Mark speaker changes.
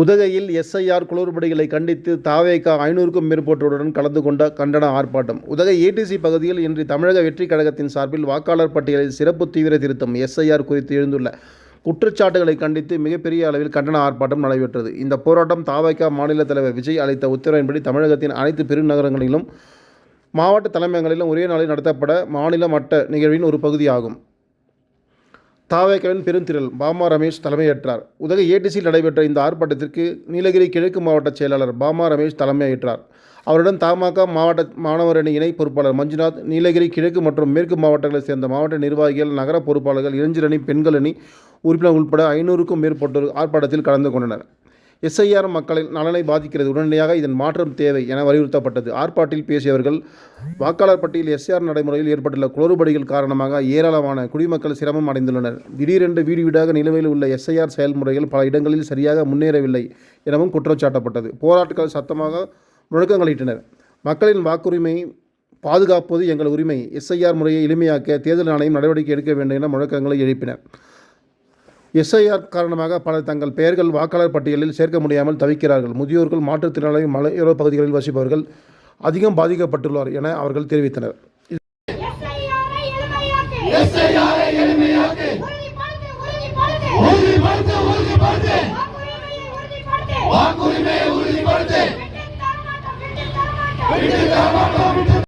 Speaker 1: உதகையில் எஸ்ஐஆர் குளறுபடிகளை கண்டித்து தாவேகா ஐநூறுக்கும் மேற்பட்டோருடன் கலந்து கொண்ட கண்டன ஆர்ப்பாட்டம். உதகை ஏடிசி பகுதியில் இன்று தமிழக வெற்றிக் கழகத்தின் சார்பில் வாக்காளர் பட்டியலில் சிறப்பு தீவிர திருத்தம் எஸ்ஐஆர் குறித்து எழுந்துள்ள குற்றச்சாட்டுகளை கண்டித்து மிகப்பெரிய அளவில் கண்டன ஆர்ப்பாட்டம் நடைபெற்றது. இந்த போராட்டம் தாவேகா மாநில தலைவர் விஜய் அளித்த உத்தரவின்படி தமிழகத்தின் அனைத்து பெருநகரங்களிலும் மாவட்ட தலைமையகங்களிலும் ஒரே நாளில் நடத்தப்பட மாநில மட்ட நிகழ்வின் ஒரு பகுதியாகும். தாவேக்கவின் பெருந்திரள் பாமா ரமேஷ் தலைமையேற்றார். உதகை ஏடிசியில் நடைபெற்ற இந்த ஆர்ப்பாட்டத்திற்கு நீலகிரி கிழக்கு மாவட்ட செயலாளர் பாமா ரமேஷ் தலைமையேற்றார். அவருடன் தமாக மாவட்ட மாணவர் அணி இணை பொறுப்பாளர் மஞ்சுநாத் நீலகிரி கிழக்கு மற்றும் மேற்கு மாவட்டங்களைச் சேர்ந்த மாவட்ட நிர்வாகிகள் நகர பொறுப்பாளர்கள் இளைஞரணி பெண்கள் அணி உறுப்பினர் உட்பட ஐநூறுக்கும் மேற்பட்டோர் ஆர்ப்பாட்டத்தில் கலந்து கொண்டனர். எஸ்ஐஆர் மக்களின் நலனை பாதிக்கிறது உடனடியாக இதன் மாற்றம் தேவை என வலியுறுத்தப்பட்டது. ஆர்ப்பாட்டில் பேசியவர்கள் வாக்காளர் பட்டியல் எஸ்ஆர் நடைமுறையில் ஏற்பட்டுள்ள குளறுபடிகள் காரணமாக ஏராளமான குடிமக்கள் சிரமம் அடைந்துள்ளனர். திடீரென்று வீடு வீடாக நிலுவையில் உள்ள எஸ்ஐஆர் செயல்முறைகள் பல இடங்களில் சரியாக முன்னேறவில்லை எனவும் குற்றச்சாட்டப்பட்டது. போராட்டங்கள் சத்தமாக முழக்கங்களிட்டனர். மக்களின் வாக்குரிமை பாதுகாப்பது எங்கள் உரிமை. எஸ்ஐஆர் முறையை எளிமையாக்க தேர்தல் ஆணையம் நடவடிக்கை எடுக்க வேண்டும் என முழக்கங்களை எழுப்பினர். எஸ்ஐஆர் காரணமாக பலர் தங்கள் பெயர்கள் வாக்காளர் பட்டியலில் சேர்க்க முடியாமல் தவிக்கிறார்கள். முதியோர்கள் மாற்றுத்திறனாளி மலையோர பகுதிகளில் வசிப்பவர்கள் அதிகம் பாதிக்கப்பட்டுள்ளார் என அவர்கள் தெரிவித்தனர்.